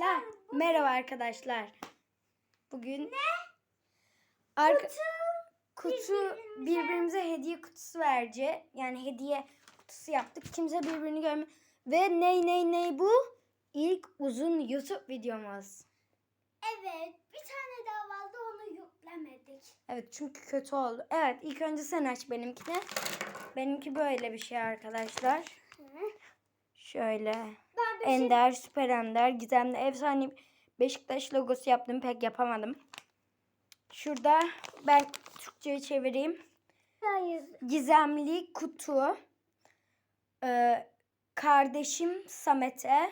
Arkadaşlar, merhaba arkadaşlar. Bugün arka- kutu birbirimize hediye kutusu vereceğiz. Yani hediye kutusu yaptık. Kimse birbirini görme ve ney ney ney bu? İlk uzun YouTube videomuz. Evet, bir tane daha vardı onu yüklemedik. Evet çünkü kötü oldu. Evet ilk önce sen aç benimkini. Benimki böyle bir şey arkadaşlar. Şöyle. Ben Ender, Süper Ender, Gizemli, Efsane Beşiktaş logosu yaptım. Pek yapamadım. Şurada ben Türkçe'ye çevireyim. Hayır. Gizemli kutu. Ee, kardeşim Samet'e.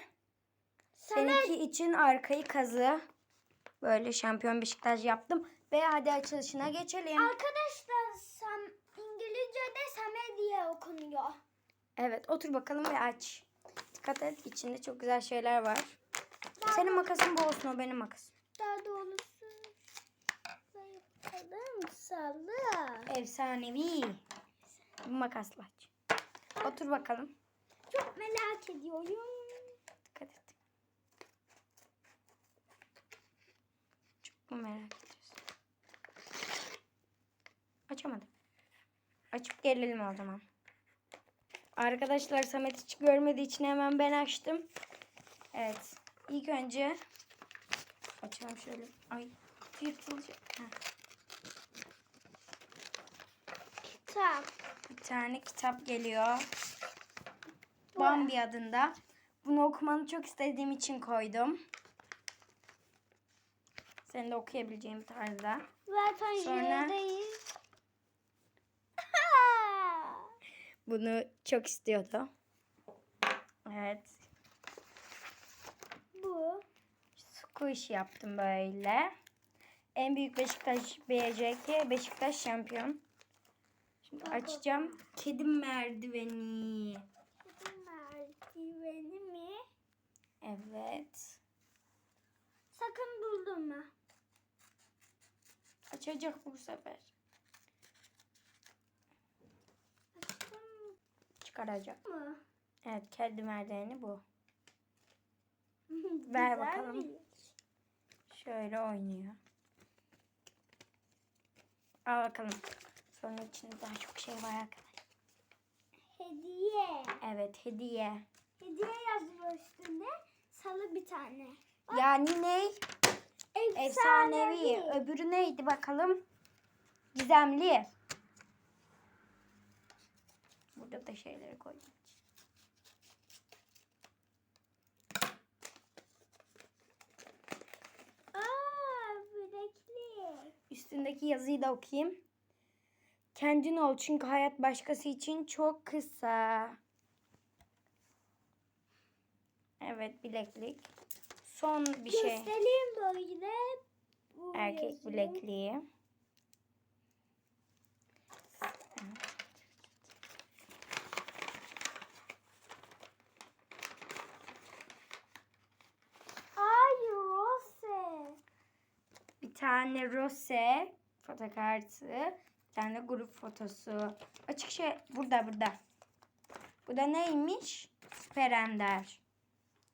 Seninki için arkayı kazı. Böyle şampiyon Beşiktaş yaptım. Ve hadi açılışına geçelim. Arkadaşlar Sam, İngilizce'de Same diye okunuyor. Evet otur bakalım ve aç. Dikkat et içinde çok güzel şeyler var. Senin makasın bu olsun o benim makasım. Daha doğrusu yapalım salla. Efsanevi. Bu makasla aç. Otur bakalım. Çok merak ediyorum. Dikkat et. Çok mu merak ediyorsun? Açamadım. Açıp gelelim o zaman. Arkadaşlar Samet hiç görmediği için hemen ben açtım. Evet. İlk önce açalım şöyle. Ay yırtılacak. Kitap. Bir tane kitap geliyor. Bambi adında. Bunu okumanı çok istediğim için koydum. Senin de okuyabileceğin bir tarzda. Zaten Sonra- yerdeyiz. Bunu çok istiyordu. Evet. Bu. Squish yaptım böyle. En büyük Beşiktaş BCK. Beşiktaş şampiyon. Şimdi açacağım. Kedim merdiveni. Merdiveni mi? Evet. Sakın durdurma. Açacak bu sefer. Açtım Çıkaracak. mı? Evet kedi merdiveni bu. Ver bakalım. Şöyle oynuyor. Al bakalım. Sonra içinde daha çok şey var arkadaşlar. Hediye. Evet hediye. Hediye yazıyor üstünde. Salı bir tane. Yani ne? Efsanevi. Öbürü neydi bakalım? Gizemli. Burada da şeyleri. Aa, bileklik. Üstündeki yazıyı da okuyayım. Kendin ol çünkü hayat başkası için çok kısa. Evet bileklik. Son bir şey. Göstereyim böyle. Bu Erkek bilekliği. Ay Rose. Bir tane rose fotokartı. Bir tane grup fotosu. Açık şey burada burada. Bu da neymiş? Süper Ender.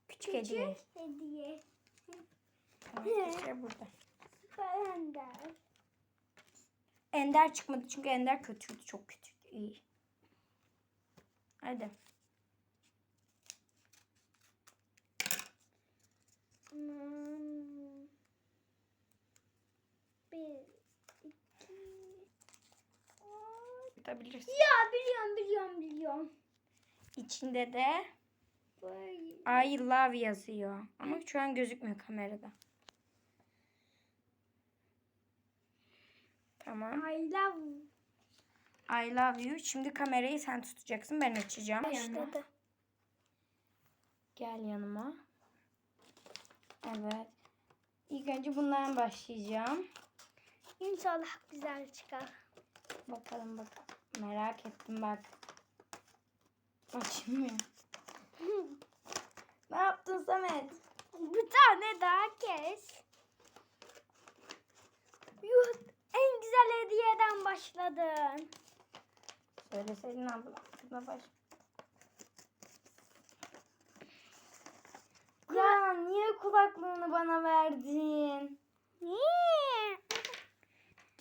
Küçük hediye. Küçük hediye. Evet, işte burada. Süper Ender. Ender çıkmadı çünkü Ender kötüydü. Çok kötüydü. İyi. Hadi. Hmm. Bir, iki. Tutabilirsin. Ya biliyorum biliyorum biliyorum. İçinde de Böyle. I love yazıyor. Ama şu an gözükmüyor kamerada. Tamam. I love. I love you. Şimdi kamerayı sen tutacaksın. Ben açacağım. Başladı. Gel yanıma. Evet. İlk önce bundan başlayacağım. İnşallah güzel çıkar. Bakalım bak. Merak ettim bak. Açılmıyor. ne yaptın Samet? Bir tane daha kes. Yuh, en güzel hediyeden başladın. Söyleseydin abla. Şuna baş. Ya niye kulak kulaklığını bana verdin? Niye?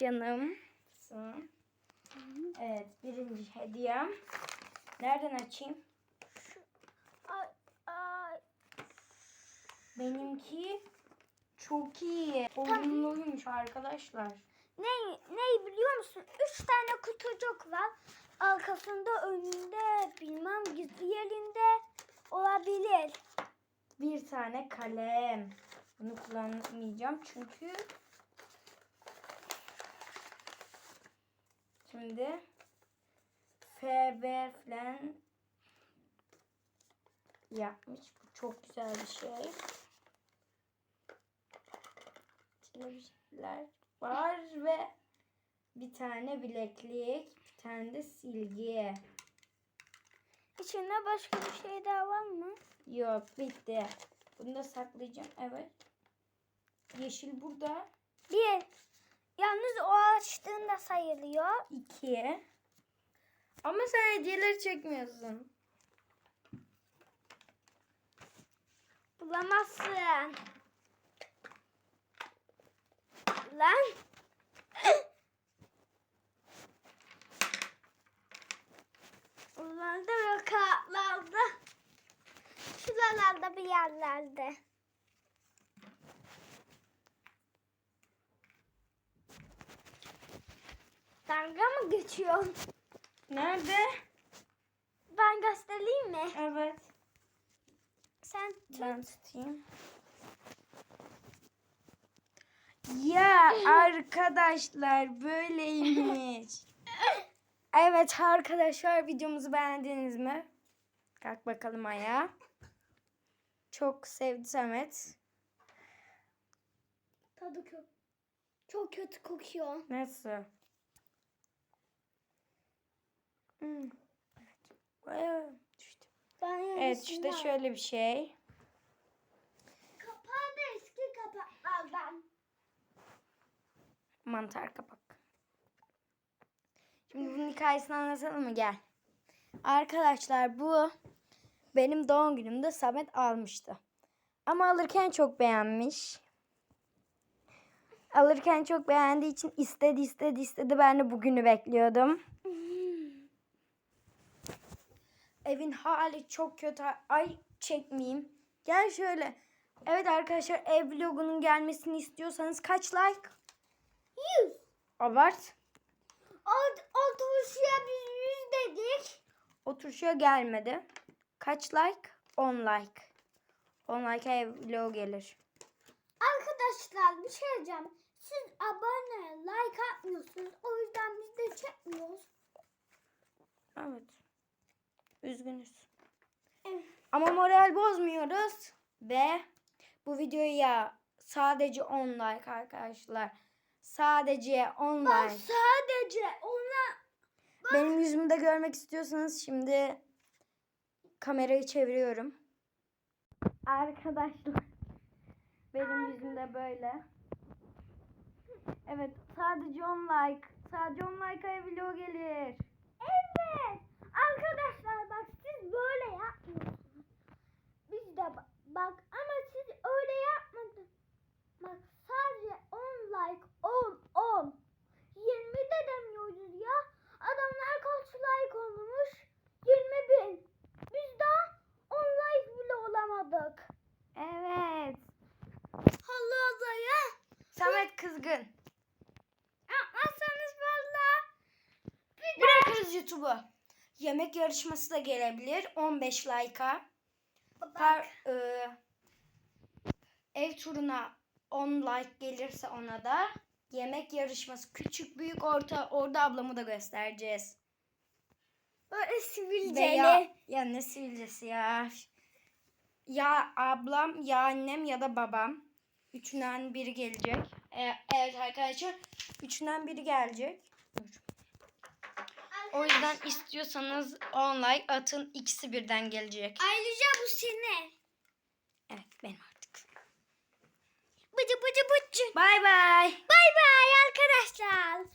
Canım. Evet birinci hediyem. Nereden açayım? Ay, ay. Benimki çok iyi. Oyunluymuş arkadaşlar. Ne, ne biliyor musun? Üç tane kutucuk var. Arkasında, önünde, bilmem gizli yerinde olabilir. Bir tane kalem. Bunu kullanmayacağım çünkü şimdi FB falan yapmış. Bu çok güzel bir şey. Televizyonlar var ve bir tane bileklik, bir tane de silgi. İçinde başka bir şey daha var mı? Yok bitti. Bunu da saklayacağım. Evet. Yeşil burada. Bir. Yalnız o açtığında sayılıyor. İki. Ama sen hediyeleri çekmiyorsun. Bulamazsın. Lan. Bunlarda ve kağıtlarda. Şuralarda bir yerlerde. Dalga mı geçiyor? Nerede? Ben göstereyim mi? Evet. Sen tut. Ben tutayım. Ya arkadaşlar böyleymiş. Evet arkadaşlar videomuzu beğendiniz mi? Kalk bakalım ayağa. Çok sevdi Samet. Tadı kötü. Çok kötü kokuyor. Nasıl? Hmm. Evet. Bayağı düştü. Ben Evet işte şöyle bir şey. Kapağı da eski kapaklardan. Mantar kapak. Şimdi bunun hikayesini anlatalım mı? Gel. Arkadaşlar bu benim doğum günümde Samet almıştı. Ama alırken çok beğenmiş. Alırken çok beğendiği için istedi istedi istedi. Ben de bugünü bekliyordum. Evin hali çok kötü. Ay çekmeyeyim. Gel şöyle. Evet arkadaşlar ev vlogunun gelmesini istiyorsanız kaç like? Yüz. Abart. Alt, otobüsüye biz yüz dedik. Oturuşa gelmedi. Kaç like? 10 like. 10 like ev vlog gelir. Arkadaşlar bir şey diyeceğim. Siz abone, like atmıyorsunuz. O yüzden biz de çekmiyoruz. Evet. Üzgünüz. Evet. Ama moral bozmuyoruz. Ve bu videoya sadece 10 like arkadaşlar. Sadece 10 Ben like. sadece ona Benim yüzümü de görmek istiyorsanız şimdi kamerayı çeviriyorum. Arkadaşlar benim yüzüm de böyle. Evet sadece 10 like. Sadece 10 like'a vlog gelir. Evet. Arkadaşlar bak siz böyle yapmıyorsunuz. Biz de ba- bak ama siz öyle yapmadınız. Bak sadece 10 like 10 10. 20 de demiyoruz ya. Adamlar kaç like olmuş? 20 bin. Biz daha 10 like bile olamadık. Evet. Allah Allah ya. Samet kızgın. Yapmazsanız valla. Bırakırız YouTube'u. Yemek yarışması da gelebilir. 15 like'a. Par, e, ev turuna 10 like gelirse ona da yemek yarışması küçük büyük orta orada ablamı da göstereceğiz. Veya sivilceli. ya ne sivilcesi ya. Ya ablam ya annem ya da babam. Üçünden biri gelecek. E, evet arkadaşlar. Üçünden biri gelecek. O yüzden istiyorsanız 10 like atın. ikisi birden gelecek. Ayrıca bu senin. Evet benim artık. Bıcı bıcı bıcı. Bay bay. Bay bay arkadaşlar.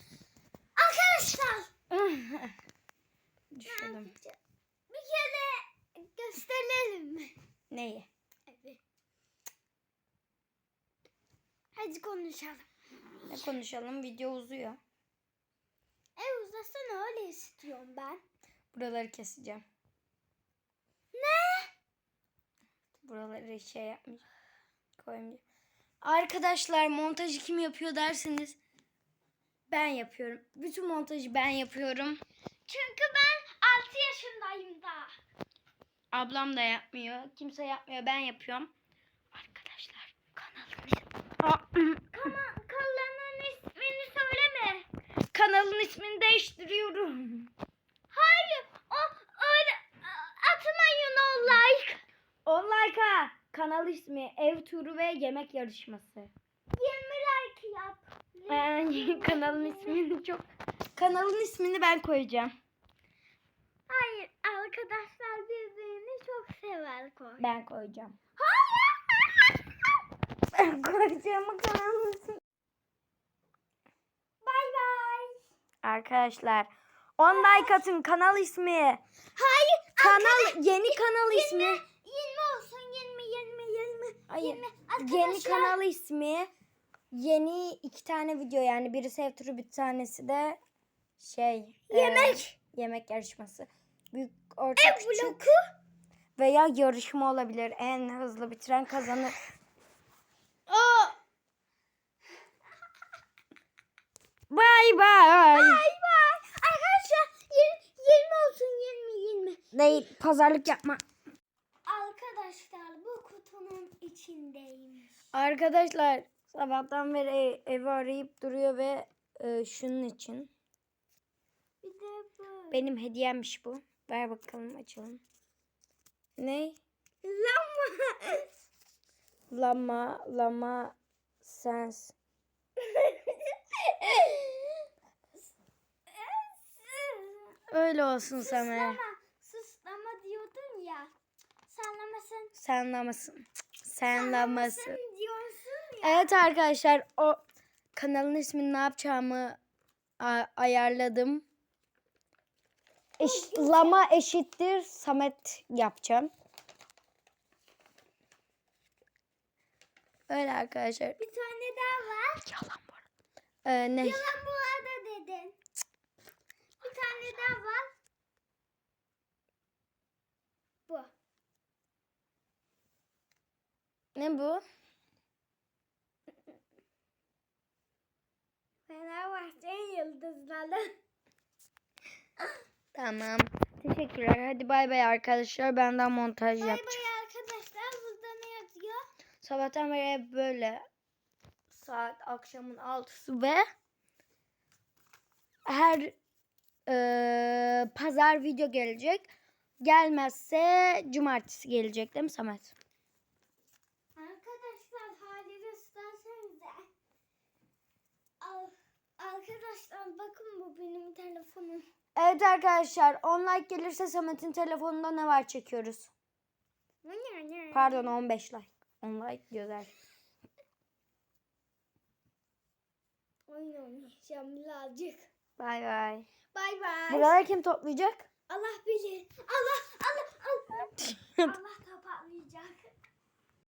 Arkadaşlar. Düşürdüm. Bir kere gösterelim mi? Neyi? Evet. Hadi konuşalım. Ne konuşalım? Video uzuyor. E uzasana öyle istiyorum ben. Buraları keseceğim. Ne? Buraları şey yapmayacağım. Koymayacağım. Arkadaşlar montajı kim yapıyor dersiniz. Ben yapıyorum. Bütün montajı ben yapıyorum. Çünkü ben 6 yaşındayım daha. Ablam da yapmıyor. Kimse yapmıyor. Ben yapıyorum. Arkadaşlar ismini söyleme. kanalın ismini değiştiriyorum. Hayır. O öyle atmayın o like. On like'a kanal ismi ev turu ve yemek yarışması. 20 like yap. Yani kanalın ismini çok kanalın ismini ben koyacağım. Hayır arkadaşlar birbirini çok sever koy. Ben koyacağım. Hayır. Ben koyacağım kanalın ismini. Bay bay. Arkadaşlar 10 like atın kanal ismi. Hayır. Kanal yeni kanal ismi. 20 olsun 20 20 20. Hayır. 20. Yeni Arkadaşlar, kanal ismi. Yeni iki tane video yani birisi ev turu bir tanesi de şey Yemek. e, yemek yarışması. Büyük orta Ev küçük bloku. veya yarışma olabilir. En hızlı bitiren kazanır. O. Bay bay. Bay bay. Arkadaşlar 20, 20 olsun 20 20. Değil pazarlık yapma. Arkadaşlar bu kutunun içindeymiş. Arkadaşlar sabahtan beri ev- evi arayıp duruyor ve e, şunun için. Bir de bu. Benim hediyemmiş bu. Ver bakalım açalım. Ne? Lama. Lama, lama, sens. Öyle olsun sana. Sanlamasın. Sen lamasın. Sen lamasın. diyorsun ya. Evet arkadaşlar o kanalın ismini ne yapacağımı ayarladım. Eş- lama eşittir Samet yapacağım. Öyle arkadaşlar. Bir tane daha var. Yalan bu arada. Ee, ne? Yalan bu arada dedin. Bir tane daha var. Bu. Ne bu? Fenerbahçe'nin yıldızları. Tamam. Teşekkürler. Hadi bay bay arkadaşlar. Ben daha montaj Bay yapacağım. bay arkadaşlar. Burada ne yazıyor? Sabahtan beri böyle saat akşamın altısı ve her eee, pazar video gelecek. Gelmezse cumartesi gelecek değil mi Samet? Arkadaşlar hali göstersenize. Al, arkadaşlar bakın bu benim telefonum. Evet arkadaşlar 10 like gelirse Samet'in telefonunda ne var çekiyoruz. Pardon 15 like. 10 like diyorlar. Oyun oynayacağım birazcık. Bay bay. Bay bay. Buraları kim toplayacak? Allah bilir. Allah Allah Allah. Allah kapatmayacak.